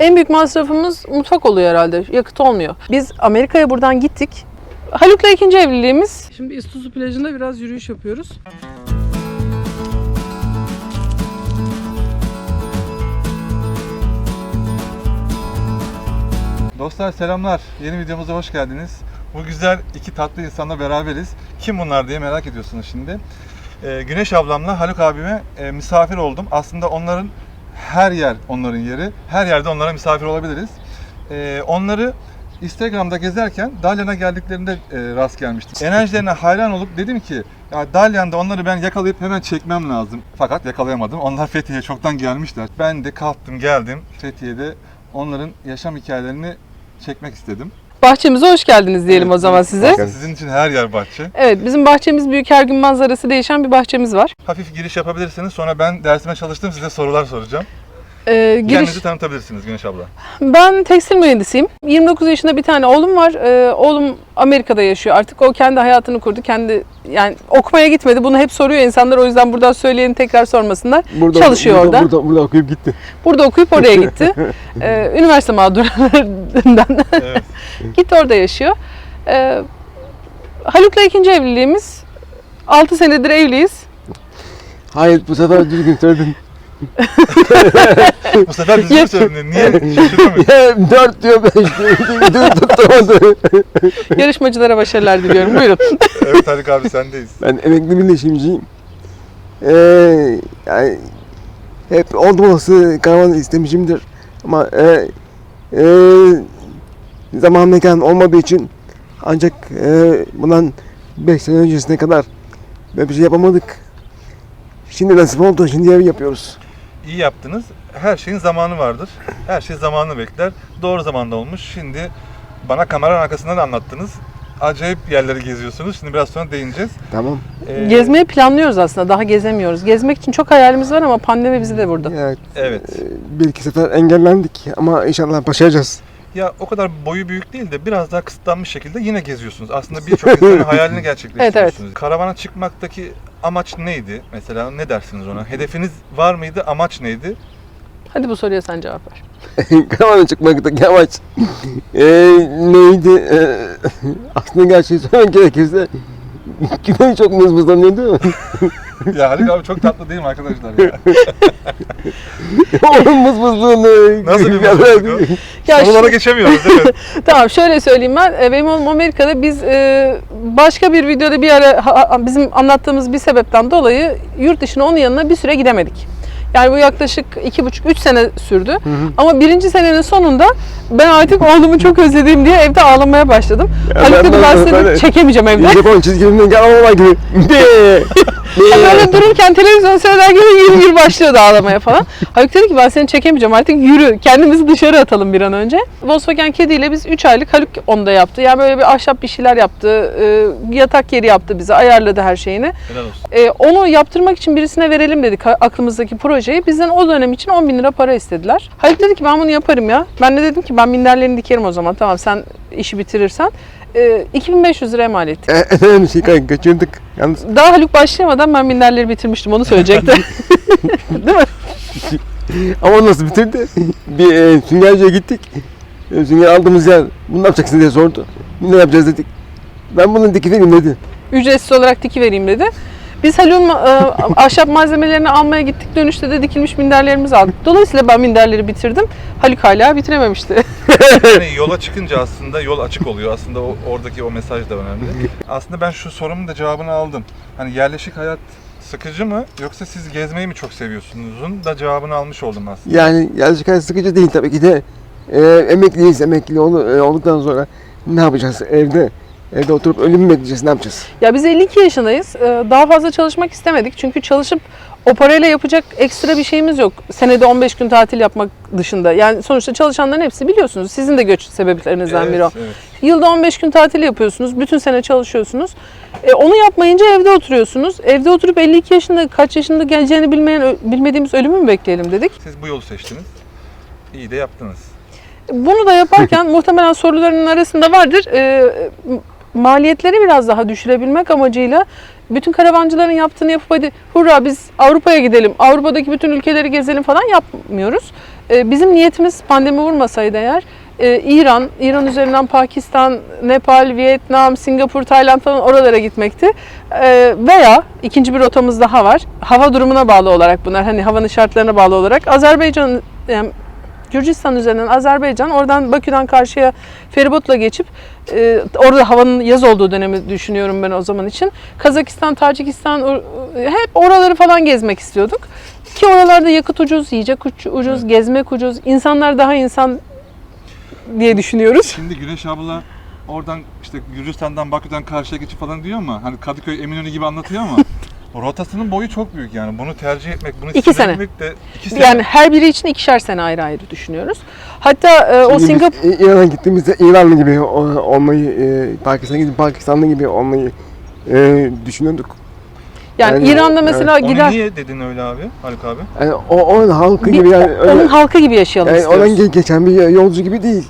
En büyük masrafımız mutfak oluyor herhalde. Yakıt olmuyor. Biz Amerika'ya buradan gittik. Haluk'la ikinci evliliğimiz. Şimdi İstuzu plajında biraz yürüyüş yapıyoruz. Dostlar selamlar. Yeni videomuza hoş geldiniz. Bu güzel iki tatlı insanla beraberiz. Kim bunlar diye merak ediyorsunuz şimdi. Ee, Güneş ablamla Haluk abime e, misafir oldum. Aslında onların her yer onların yeri. Her yerde onlara misafir olabiliriz. Ee, onları Instagram'da gezerken Dalyan'a geldiklerinde e, rast gelmiştim. Enerjilerine hayran olup dedim ki ya Dalyan'da onları ben yakalayıp hemen çekmem lazım. Fakat yakalayamadım. Onlar Fethiye'ye çoktan gelmişler. Ben de kalktım geldim Fethiye'de onların yaşam hikayelerini çekmek istedim. Bahçemize hoş geldiniz diyelim o zaman size. Aslında Sizin için her yer bahçe. Evet bizim bahçemiz büyük her gün manzarası değişen bir bahçemiz var. Hafif giriş yapabilirsiniz. Sonra ben dersime çalıştım size sorular soracağım. Ee, giriş... Kendinizi tanıtabilirsiniz Güneş abla. Ben tekstil mühendisiyim. 29 yaşında bir tane oğlum var. Ee, oğlum Amerika'da yaşıyor artık. O kendi hayatını kurdu. Kendi yani okumaya gitmedi. Bunu hep soruyor insanlar. O yüzden buradan söyleyeni tekrar sormasınlar. Burada, Çalışıyor burada, orada. Burada, burada okuyup gitti. Burada okuyup oraya gitti. Ee, üniversite mağdurlarından Evet. gitti orada yaşıyor. Ee, Haluk'la ikinci evliliğimiz. 6 senedir evliyiz. Hayır bu sefer düzgün söyledin. Bu sefer düzgün söyledin. Niye? Şaşırdın mı? Ya, Dört diyor beş diyor. Dur tutamadı. Yarışmacılara başarılar diliyorum. Buyurun. Evet Haluk abi sendeyiz. Ben emekli birleşimciyim. Ee, yani hep oldu olası karavan istemişimdir. Ama e, e, zaman mekan olmadığı için ancak e, bundan 5 sene öncesine kadar böyle bir şey yapamadık. Şimdi nasip oldu. Şimdi ev yapıyoruz. İyi yaptınız. Her şeyin zamanı vardır. Her şey zamanını bekler. Doğru zamanda olmuş. Şimdi bana kameranın arkasından da anlattınız. Acayip yerleri geziyorsunuz. Şimdi biraz sonra değineceğiz. Tamam. Ee, Gezmeyi planlıyoruz aslında. Daha gezemiyoruz. Gezmek için çok hayalimiz var ama pandemi bizi de vurdu. Evet. Evet. Bir iki sefer engellendik ama inşallah başaracağız. Ya o kadar boyu büyük değil de biraz daha kısıtlanmış şekilde yine geziyorsunuz. Aslında birçok insanın hayalini gerçekleştiriyorsunuz. Karavana çıkmaktaki amaç neydi? Mesela ne dersiniz ona? Hedefiniz var mıydı? Amaç neydi? Hadi bu soruya sen cevap ver. Karavana çıkmaktaki amaç ee, neydi? Ee, aslında gerçeği söylemek gerekirse Güney çok mızmızlanıyor değil mi? ya Haluk abi çok tatlı değil mi arkadaşlar ya? Onun mızmızlığını... Nasıl bir mızmızlık? Ya Sorulara şu- geçemiyoruz değil mi? Tamam şöyle söyleyeyim ben. E, Benim oğlum Amerika'da biz e, başka bir videoda bir ara ha- ha- bizim anlattığımız bir sebepten dolayı yurt dışına onun yanına bir süre gidemedik. Yani bu yaklaşık iki buçuk, üç sene sürdü. Ama birinci senenin sonunda ben artık oğlumu çok özlediğim diye evde ağlamaya başladım. Ya Haluk ben- dedi ben ben- seni ben- çekemeyeceğim evde. Japon çizgi filminden gel gibi. De. Böyle dururken televizyon seyrederken yürü yürü başlıyordu ağlamaya falan. Haluk dedi ki ben seni çekemeyeceğim artık yürü. Kendimizi dışarı atalım bir an önce. Volkswagen kediyle biz 3 aylık Haluk onda yaptı. Yani böyle bir ahşap bir şeyler yaptı. e, yatak yeri yaptı bize. Ayarladı her şeyini. Helal olsun. E, onu yaptırmak için birisine verelim dedik aklımızdaki projeyi. Bizden o dönem için 10 bin lira para istediler. Haluk dedi ki ben bunu yaparım ya. Ben de dedim ki ben minderlerini dikerim o zaman. Tamam sen işi bitirirsen. E, 2500 liraya mal ettik. E, önemli şey kanka kaçırdık. Yalnız Daha Haluk başlayamadan ben minderleri bitirmiştim onu söyleyecekti. Değil mi? ama nasıl bitirdi? Bir e, süngerciye gittik. E, sünger aldığımız yer bunu ne yapacaksın diye sordu. Ne yapacağız dedik. Ben bunun dikini dedi. Ücretsiz olarak diki vereyim dedi. Biz Haluk'un e, ahşap malzemelerini almaya gittik. Dönüşte de dikilmiş minderlerimizi aldık. Dolayısıyla ben minderleri bitirdim. Haluk hala bitirememişti. Yani yola çıkınca aslında yol açık oluyor. Aslında o, oradaki o mesaj da önemli. Aslında ben şu sorumun da cevabını aldım. Hani yerleşik hayat sıkıcı mı yoksa siz gezmeyi mi çok seviyorsunuzun da cevabını almış oldum aslında. Yani yazıcı kadar sıkıcı değil tabii ki de. E, emekliyiz. Emekli olduktan sonra ne yapacağız evde? Evde oturup ölüm mü bekleyeceğiz? Ne yapacağız? ya biz 52 yaşındayız. E, Daha fazla çalışmak istemedik. Çünkü çalışıp o parayla yapacak ekstra bir şeyimiz yok. Senede 15 gün tatil yapmak dışında. Yani sonuçta çalışanların hepsi biliyorsunuz. Sizin de göç sebeplerinizden biri o. evet. Yılda 15 gün tatil yapıyorsunuz. Bütün sene çalışıyorsunuz. E, onu yapmayınca evde oturuyorsunuz. Evde oturup 52 yaşında kaç yaşında geleceğini bilmeyen bilmediğimiz ölümü mü bekleyelim dedik. Siz bu yolu seçtiniz. İyi de yaptınız. Bunu da yaparken muhtemelen soruların arasında vardır. E, maliyetleri biraz daha düşürebilmek amacıyla bütün karavancıların yaptığını yapıp hadi hurra biz Avrupa'ya gidelim, Avrupa'daki bütün ülkeleri gezelim falan yapmıyoruz. E, bizim niyetimiz pandemi vurmasaydı eğer e, İran, İran üzerinden Pakistan, Nepal, Vietnam, Singapur, Tayland falan oralara gitmekti. E, veya ikinci bir rotamız daha var. Hava durumuna bağlı olarak bunlar. Hani havanın şartlarına bağlı olarak. Azerbaycan yani Gürcistan üzerinden Azerbaycan, oradan Bakü'den karşıya feribotla geçip e, orada havanın yaz olduğu dönemi düşünüyorum ben o zaman için. Kazakistan, Tacikistan o- hep oraları falan gezmek istiyorduk. Ki oralarda yakıt ucuz, yiyecek ucuz, gezmek ucuz, insanlar daha insan diye düşünüyoruz. Şimdi Güneş abla oradan işte Gürcistan'dan Bakü'den karşıya geçip falan diyor ama hani Kadıköy Eminönü gibi anlatıyor ama rotasının boyu çok büyük yani. Bunu tercih etmek, bunu İki sene. de iki sene. Yani her biri için ikişer sene ayrı ayrı düşünüyoruz. Hatta e, o Şimdi biz Singapur İ- İran'a gittiğimizde İranlı gibi olmayı, e, Pakistan'a gidip Pakistanlı gibi olmayı e, düşünüyorduk. yani, yani- İran'da mesela Onu gider niye dedin öyle abi Haluk abi? Yani o, onun halkı bir- gibi yani öyle, onun halkı gibi yaşayalım yani istiyoruz. oradan ge- geçen bir yolcu gibi değil.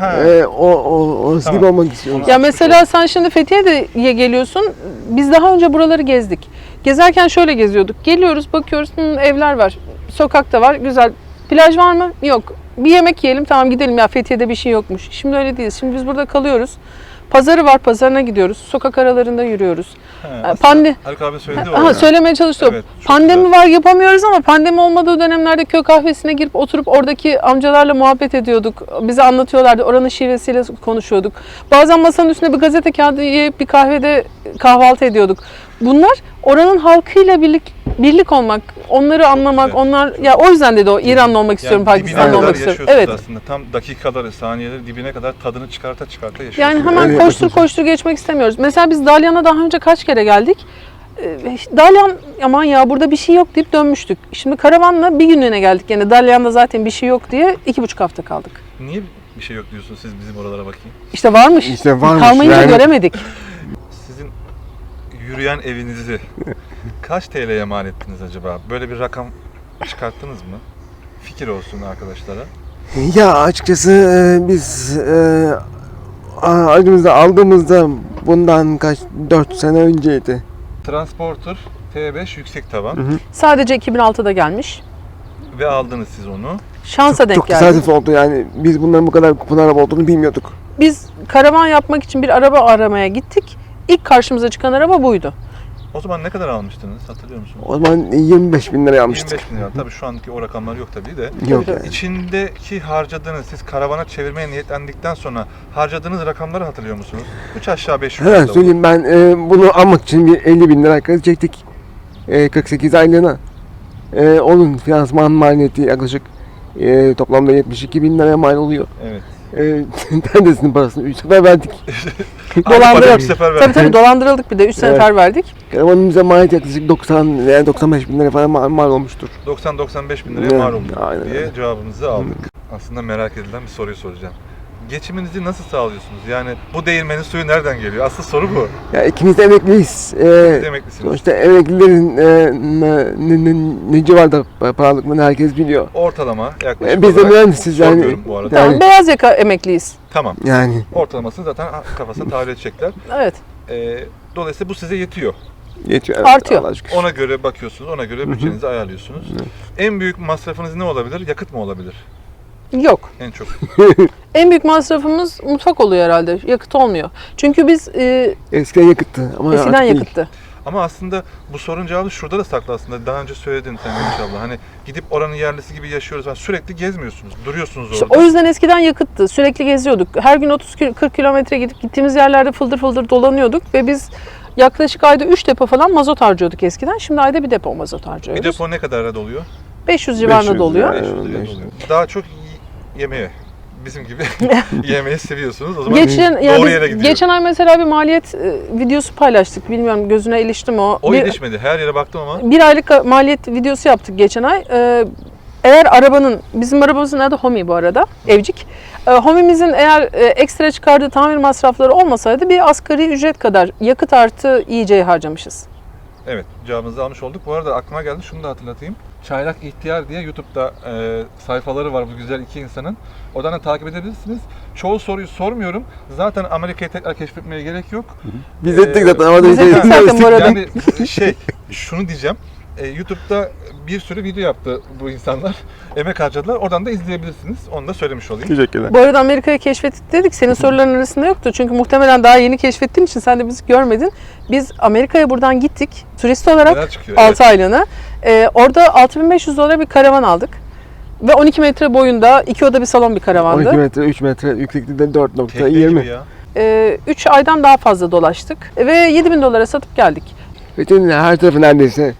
Ha. E, o, o, orası Tamam. gibi olmak istiyoruz. Ya mesela sen şimdi Fethiye'ye geliyorsun. Biz daha önce buraları gezdik. Gezerken şöyle geziyorduk. Geliyoruz bakıyoruz "Hı, evler var. Sokakta var. Güzel. Plaj var mı? Yok. Bir yemek yiyelim tamam gidelim ya Fethiye'de bir şey yokmuş. Şimdi öyle değil. Şimdi biz burada kalıyoruz. Pazarı var pazarına gidiyoruz. Sokak aralarında yürüyoruz. Ha, e, aslında pandi- Haluk abi söyledi Aha, o. söylemeye çalışıyorum. Evet, çok pandemi güzel. var yapamıyoruz ama pandemi olmadığı dönemlerde köy kahvesine girip oturup oradaki amcalarla muhabbet ediyorduk. Bize anlatıyorlardı. Oranın şivesiyle konuşuyorduk. Bazen masanın üstüne bir gazete kağıdı yiyip bir kahvede kahvaltı ediyorduk. Bunlar oranın halkıyla birlik birlik olmak, onları anlamak, güzel. onlar ya o yüzden dedi o İranlı olmak istiyorum, Yani kadar olmak istiyorum. Evet. aslında. Tam dakikaları, saniyeleri dibine kadar tadını çıkarta çıkarta yaşıyorsunuz. Yani hemen koştur koştur geçmek istemiyoruz. Mesela biz Dalyan'a daha önce kaç kere geldik. Ee, Dalyan aman ya burada bir şey yok deyip dönmüştük. Şimdi karavanla bir günlüğüne geldik yine. Dalyan'da zaten bir şey yok diye iki buçuk hafta kaldık. Niye bir şey yok diyorsunuz siz bizim oralara bakayım? İşte varmış. İşte varmış Kalmayınca yani. göremedik. Yürüyen evinizi kaç TL'ye mal ettiniz acaba? Böyle bir rakam çıkarttınız mı? Fikir olsun arkadaşlara. Ya açıkçası e, biz e, aldığımızda bundan kaç 4 sene önceydi. Transporter T5 yüksek tavan Hı hı. Sadece 2006'da gelmiş. ve aldınız siz onu. Şansa denk Çok geldi. tesadüf oldu yani biz bunların bu kadar kupon araba olduğunu bilmiyorduk. Biz karavan yapmak için bir araba aramaya gittik. İlk karşımıza çıkan araba buydu. O zaman ne kadar almıştınız hatırlıyor musunuz? O zaman 25 bin liraya almıştık. 25 bin lira. Tabii şu andaki o rakamlar yok tabii de. Yok yani. İçindeki harcadığınız, siz karavana çevirmeye niyetlendikten sonra harcadığınız rakamları hatırlıyor musunuz? 3 aşağı 5 yukarı. Hemen söyleyeyim ben e, bunu almak için bir 50 bin lira kredi çektik. E, 48 aylığına. E, onun finansman maliyeti yaklaşık e, toplamda 72 bin liraya mal oluyor. Evet. E, neredesinin parasını 3 sefer verdik. Dolandırıldık. Sefer Tabii verdim. tabii dolandırıldık bir de 3 Evet. sefer verdik. Karavanımıza maliyet yaklaşık 90 veya 95 bin lira falan mal, mal olmuştur. 90-95 bin liraya Evet, mal oldu aynen diye öyle. cevabımızı aldık. Aslında merak edilen bir soruyu soracağım. Geçiminizi nasıl sağlıyorsunuz? Yani bu değirmenin suyu nereden geliyor? Asıl soru bu. Ya ikimiz de emekliyiz. E, Demeklisiniz. sonuçta emeklilerin e, ne, ne, ne, ne civarda paralıklarını herkes biliyor. Ortalama yaklaşık E, biz de olarak mühendisiz yani. bu arada. Yani- Tamam, beyaz yaka emekliyiz. Tamam. Yani Ortalamasını zaten kafasına tahmin edecekler. Evet. Ee, dolayısıyla bu size yetiyor. yetiyor. Evet, Artıyor. Allah'a şükür. Ona göre bakıyorsunuz, ona göre bütçenizi ayarlıyorsunuz. En büyük masrafınız ne olabilir? Yakıt mı olabilir? Yok. En çok. En büyük masrafımız mutfak oluyor herhalde. Yakıt olmuyor. Çünkü biz e, Eskiden yakıttı ama eskiden artık değil. yakıttı. Ama aslında bu sorun cevabı şurada da saklı aslında. Daha önce söyledin sen inşallah. Hani gidip oranın yerlisi gibi yaşıyoruz. falan. Sürekli gezmiyorsunuz. Duruyorsunuz İşte orada. o yüzden eskiden yakıttı. Sürekli geziyorduk. Her gün 30-40 kilometre gidip gittiğimiz yerlerde fıldır fıldır dolanıyorduk ve biz yaklaşık ayda 3 depo falan mazot harcıyorduk eskiden. Şimdi ayda bir depo mazot Bir harcıyoruz. depo ne kadar doluyor? 500 civarında 500 doluyor. lira. 500 lira beş doluyor. Daha çok y- yemeğe. Bizim gibi yemeği seviyorsunuz. O zaman Geçen, doğru biz yere gidiyor. geçen ay mesela bir maliyet e, videosu paylaştık. Bilmiyorum gözüne ilişti mi o. o bir, ilişmedi. Her yere baktım ama bir aylık maliyet videosu yaptık geçen ay. Ee, eğer arabanın, bizim arabamızın adı Homi bu arada, evcik. Homi'mizin eğer e, ekstra çıkardığı tamir masrafları olmasaydı bir asgari ücret kadar yakıt artı yiyeceği harcamışız. Evet, cevabınızı almış olduk. Bu arada aklıma geldi, şunu da hatırlatayım. Çaylak İhtiyar diye YouTube'da e, sayfaları var bu güzel iki insanın. Oradan da takip edebilirsiniz. Çoğu soruyu sormuyorum. Zaten Amerika'yı tekrar keşfetmeye gerek yok. Biz Ee, ettik zaten ama biz ettik zaten bu arada. Yani şey, şunu diyeceğim. E, YouTube'da bir sürü video yaptı bu insanlar. Emek harcadılar. Oradan da izleyebilirsiniz. Onu da söylemiş olayım. Teşekkürler. Bu arada Amerika'yı keşfettik dedik. Senin soruların arasında yoktu. Çünkü muhtemelen daha yeni keşfettiğin için sen de bizi görmedin. Biz Amerika'ya buradan gittik. Turist olarak Neler çıkıyor? 6 aylığına. Ee, orada 6500 dolara bir karavan aldık. Ve 12 metre boyunda iki oda bir salon bir 12 karavandı. metre, 3 metre, gibi 4.20. ya. Ee, 3 aydan daha fazla dolaştık. Ve 7000 dolara satıp geldik. Bütün her tarafı neredeyse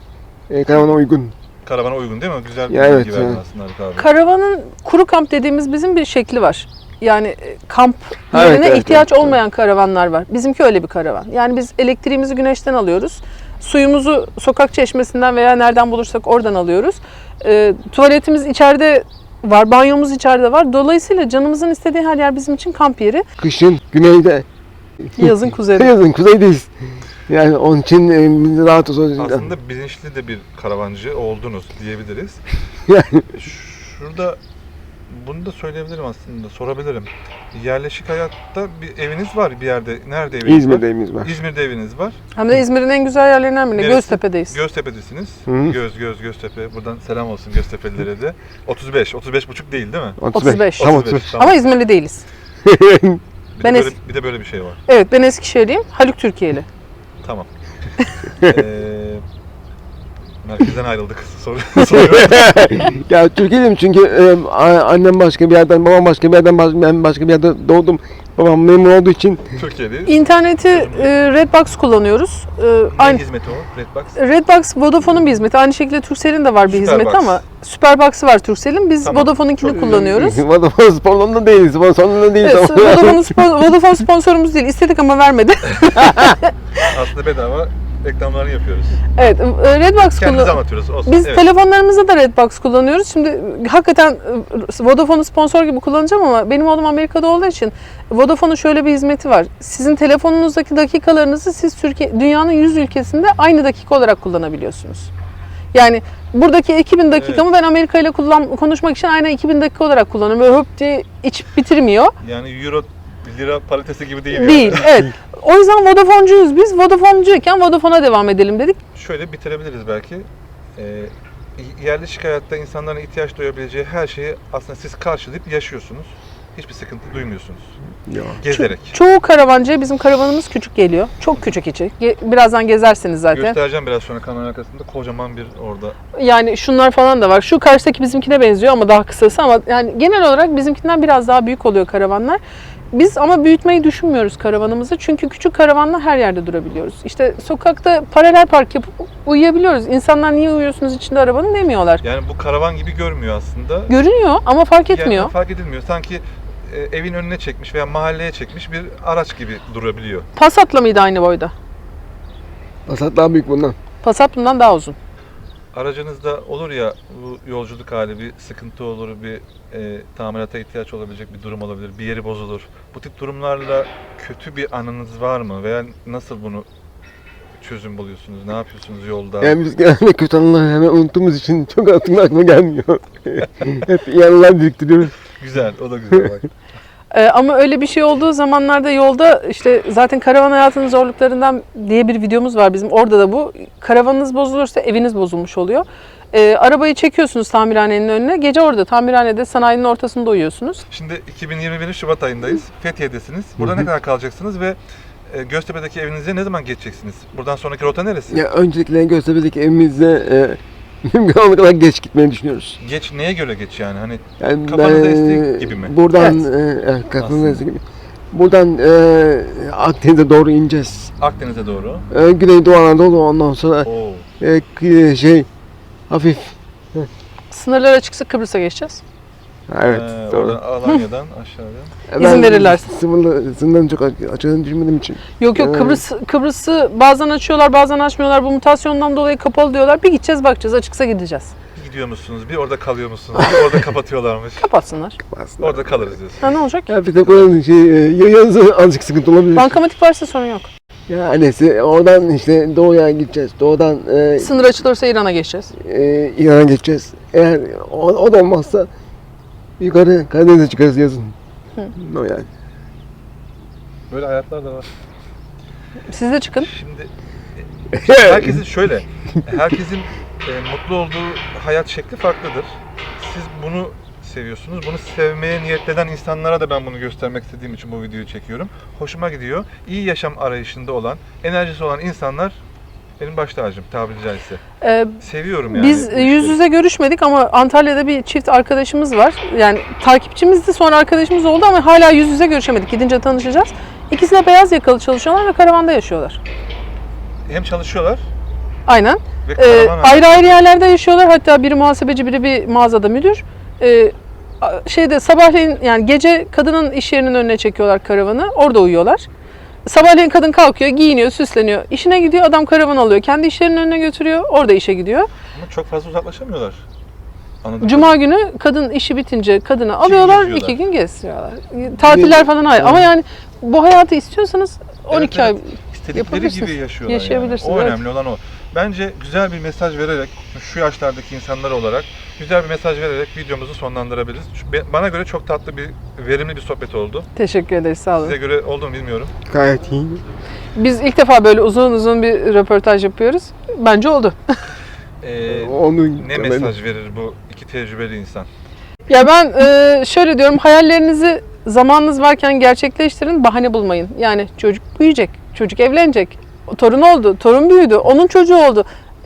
e, karavana uygun. Karavana uygun değil mi? Güzel bir Ya bilgi evet, verdin evet. aslında Haluk abi. Karavanın kuru kamp dediğimiz bizim bir şekli var. Yani e, kamp Evet, yerine evet, ihtiyaç evet, olmayan karavanlar var. Bizimki öyle bir karavan. Yani biz elektriğimizi güneşten alıyoruz. Suyumuzu sokak çeşmesinden veya nereden bulursak oradan alıyoruz. E, tuvaletimiz içeride var, banyomuz içeride var. Dolayısıyla canımızın istediği her yer bizim için kamp yeri. Kışın güneyde, Yazın kuzeyde. yazın kuzeydeyiz. Yani onun için e, rahat olacağız. Aslında bilinçli de bir karavancı oldunuz diyebiliriz. Yani Şurada bunu da söyleyebilirim aslında, sorabilirim. Yerleşik hayatta bir eviniz var bir yerde. Nerede eviniz İzmir'de var? evimiz var. İzmir'de eviniz var. Hem de İzmir'in en güzel yerlerinden biri. Neresi? Göztepe'deyiz. Göztepe'desiniz. Hı. Göz göz Göztepe. Buradan selam olsun Göztepe'lilere de. 35, 35 buçuk değil değil mi? 35. Tam 35, 35. Ama İzmirli değiliz. Bir, ben de es- böyle, bir de böyle bir şey var. Evet ben Eskişehirliyim. Haluk Türkiye'li. Tamam. ee, merkezden ayrıldık. Soru, soruyorum. ya Türkiye'deyim çünkü e, a- annem başka bir yerden, babam başka bir yerden, ben başka bir yerde doğdum. Babam memur olduğu için Türkiye'deyiz. İnterneti e, Redbox kullanıyoruz. E, Aynı aynı hizmeti o. Redbox. Redbox Vodafone'un bir hizmeti. Aynı şekilde Turkcell'in de var bir Superbox. hizmeti ama Superbox'ı var Turkcell'in. Biz Tamam. Vodafone'unkini kullanıyoruz. Vodafone sponsorluğunda değiliz. Sponsorluğunda değiliz Evet, ama. Vodafone, spon- Vodafone sponsorumuz değil. İstedik ama vermedi. Aslında bedava reklamlarını yapıyoruz. evet, e, Redbox Kendimizi kullan. anlatıyoruz. Olsun. Biz evet. telefonlarımızda da Redbox kullanıyoruz. Şimdi e, hakikaten e, Vodafone'u sponsor gibi kullanacağım ama benim oğlum Amerika'da olduğu için Vodafone'un şöyle bir hizmeti var. Sizin telefonunuzdaki dakikalarınızı siz Türkiye dünyanın 100 ülkesinde aynı dakika olarak kullanabiliyorsunuz. Yani buradaki 2000 dakikamı ben Amerika ile kullan konuşmak için aynen 2000 dakika olarak kullanıyorum. Böyle hop diye iç bitirmiyor. Yani euro lira paritesi gibi değil. Değil. Yani. Evet. O yüzden Vodafone'cuyuz biz. Vodafone'cuyken Vodafone'a devam edelim dedik. Şöyle bitirebiliriz belki. Ee, yerleşik hayatta insanların ihtiyaç duyabileceği her şeyi aslında siz karşılayıp yaşıyorsunuz. Hiçbir sıkıntı duymuyorsunuz. Yok. Gezerek. Çoğu karavancıya bizim karavanımız küçük geliyor. Çok küçük içi. Ge- Birazdan gezersiniz zaten. Göstereceğim biraz sonra kamera arkasında kocaman bir orada. Yani şunlar falan da var. Şu karşıdaki bizimkine benziyor ama daha kısası ama yani genel olarak bizimkinden biraz daha büyük oluyor karavanlar. Biz ama büyütmeyi düşünmüyoruz karavanımızı. Çünkü küçük karavanla her yerde durabiliyoruz. İşte sokakta paralel park yapıp uyuyabiliyoruz. İnsanlar niye uyuyorsunuz içinde arabanın demiyorlar. Yani bu karavan gibi görmüyor aslında. Görünüyor ama fark etmiyor. Yani fark edilmiyor. Sanki e, evin önüne çekmiş veya mahalleye çekmiş bir araç gibi durabiliyor. Passat'la mıydı aynı boyda? Passat daha büyük bundan. Passat bundan daha uzun. Aracınızda olur ya bu yolculuk hali bir sıkıntı olur, bir e, tamirata ihtiyaç olabilecek bir durum olabilir, bir yeri bozulur. Bu tip durumlarla kötü bir anınız var mı veya nasıl bunu çözüm buluyorsunuz? Ne yapıyorsunuz yolda? Yani biz genelde kötü anıları hemen unuttuğumuz için çok hatırına aklıma gelmiyor. Hep iyi anılar biriktiriyoruz. Güzel, o da güzel bak. Ee, ama öyle bir şey olduğu zamanlarda yolda işte zaten karavan hayatının zorluklarından diye bir videomuz var bizim. Orada da bu. Karavanınız bozulursa eviniz bozulmuş oluyor. Ee, arabayı çekiyorsunuz tamirhanenin önüne. Gece orada tamirhanede sanayinin ortasında uyuyorsunuz. Şimdi 2021 Şubat ayındayız. Fethiye'desiniz. Burada Hı hı. ne kadar kalacaksınız ve e, Göztepe'deki evinize ne zaman geçeceksiniz? Buradan sonraki rota neresi? Ya öncelikle Göztepe'deki evimizde e, mümkün olduğu kadar geç gitmeyi düşünüyoruz. Geç neye göre geç yani? Hani Yani Kafanıza ben, estiği gibi mi? Buradan, e, evet, kafanıza Aslında. estiği gibi. Buradan e, Akdeniz'e doğru ineceğiz. Akdeniz'e doğru. E, Güneydoğu Anadolu ondan sonra Oo. e, şey hafif. Sınırlar açıksa Kıbrıs'a geçeceğiz. Evet. Ee, doğru. oradan Alanya'dan aşağıya. İzin verirlerse. Sınırlı, sınırların çok aç- açığını düşünmediğim için. Yok yok Evet. Kıbrıs Kıbrıs'ı bazen açıyorlar bazen açmıyorlar. Bu mutasyondan dolayı kapalı diyorlar. Bir gideceğiz bakacağız açıksa gideceğiz. Gidiyor musunuz? Bir orada kalıyor musunuz? Bir orada kapatıyorlarmış. Kapatsınlar. Aslında. Orada kalırız diyorsun. Ha ne olacak? Ya bir de buranın şey, e, yazı azıcık sıkıntı olabilir. Bankamatik varsa sorun yok. Ya neyse oradan işte doğuya gideceğiz. Doğudan e, Sınır açılırsa İran'a geçeceğiz. e, İran'a geçeceğiz. Eğer o, o da olmazsa yukarı Karadeniz'e çıkarız yazın. O yani. Böyle hayatlar da var. Siz de çıkın. Şimdi herkesin şöyle, herkesin e, mutlu olduğu hayat şekli farklıdır. Siz bunu seviyorsunuz. Bunu sevmeye niyetlenen insanlara da ben bunu göstermek istediğim için bu videoyu çekiyorum. Hoşuma gidiyor. İyi yaşam arayışında olan, enerjisi olan insanlar benim baş tacım tabiri caizse. Ee, Seviyorum yani. Biz bu yüz işleri. yüze görüşmedik ama Antalya'da bir çift arkadaşımız var. Yani takipçimizdi sonra arkadaşımız oldu ama hala yüz yüze görüşemedik. Gidince tanışacağız. İkisi de beyaz yakalı çalışıyorlar ve karavanda yaşıyorlar. hem çalışıyorlar Aynen. ve Ee, karavan ayrı ayrı yerlerde yaşıyorlar. Hatta biri muhasebeci, biri bir mağazada müdür. Ee, a- şeyde sabahleyin yani gece kadının iş yerinin önüne çekiyorlar karavanı. Orada uyuyorlar. Sabahleyin kadın kalkıyor, giyiniyor, süsleniyor. İşine gidiyor, adam karavan alıyor. Kendi iş yerinin önüne götürüyor. Orada işe gidiyor. ama çok fazla uzaklaşamıyorlar. Anladın Cuma günü kadın işi bitince kadını alıyorlar, geziyorlar. iki gün gezdiriyorlar. Tatiller falan hayır. Ama yani bu hayatı istiyorsanız 12 ay evet. İstedikleri yapabilirsiniz. gibi yaşıyorlar Yaşayabilirsiniz, yani. O evet. önemli olan o. Bence güzel bir mesaj vererek, şu yaşlardaki insanlar olarak güzel bir mesaj vererek videomuzu sonlandırabiliriz. Bana göre çok tatlı bir, verimli bir sohbet oldu. teşekkür ederiz. Sağ olun. Size göre oldu mu bilmiyorum. Gayet iyi. Biz ilk defa böyle uzun uzun bir röportaj yapıyoruz. Bence oldu. Ee, Onu ne mesaj verir bu iki tecrübeli insan? Ya ben e, şöyle diyorum hayallerinizi zamanınız varken gerçekleştirin bahane bulmayın. Yani çocuk büyüyecek, çocuk evlenecek, torun oldu, torun büyüdü, onun çocuğu oldu.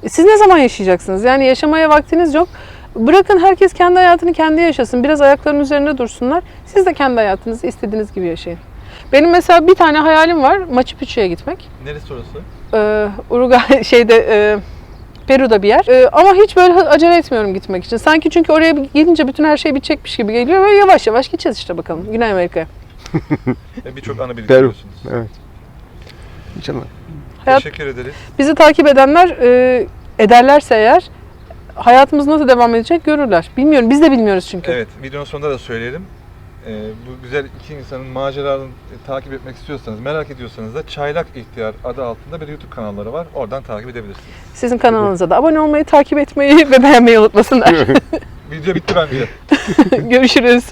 Siz ne zaman yaşayacaksınız? Yani yaşamaya vaktiniz yok. Bırakın herkes kendi hayatını kendi yaşasın. Biraz ayaklarının üzerinde dursunlar. Siz de kendi hayatınızı istediğiniz gibi yaşayın. Benim mesela bir tane hayalim var. Machu Picchu'ya gitmek. Neresi orası? Ee, Uruguay şeyde e, Peru'da bir yer. Ee, ama hiç böyle acele etmiyorum gitmek için. Sanki çünkü oraya gidince bütün her şey bitecekmiş gibi geliyor ve yavaş yavaş gideceğiz işte bakalım Güney Amerika'ya. Ve Birçok anı Peru. biriktiriyorsunuz. Evet. İnşallah. Hayat- Teşekkür ederiz. Bizi takip edenler e, ederlerse eğer hayatımız nasıl devam edecek görürler. Bilmiyorum biz de bilmiyoruz çünkü. Evet, videonun sonunda da söyleyelim. Ee, bu güzel iki insanın maceralarını e, takip etmek istiyorsanız, merak ediyorsanız da Çaylak İhtiyar adı altında bir YouTube kanalları var. Oradan takip edebilirsiniz. Sizin kanalınıza da abone olmayı, takip etmeyi ve beğenmeyi unutmasınlar. Video bitti bence. Görüşürüz.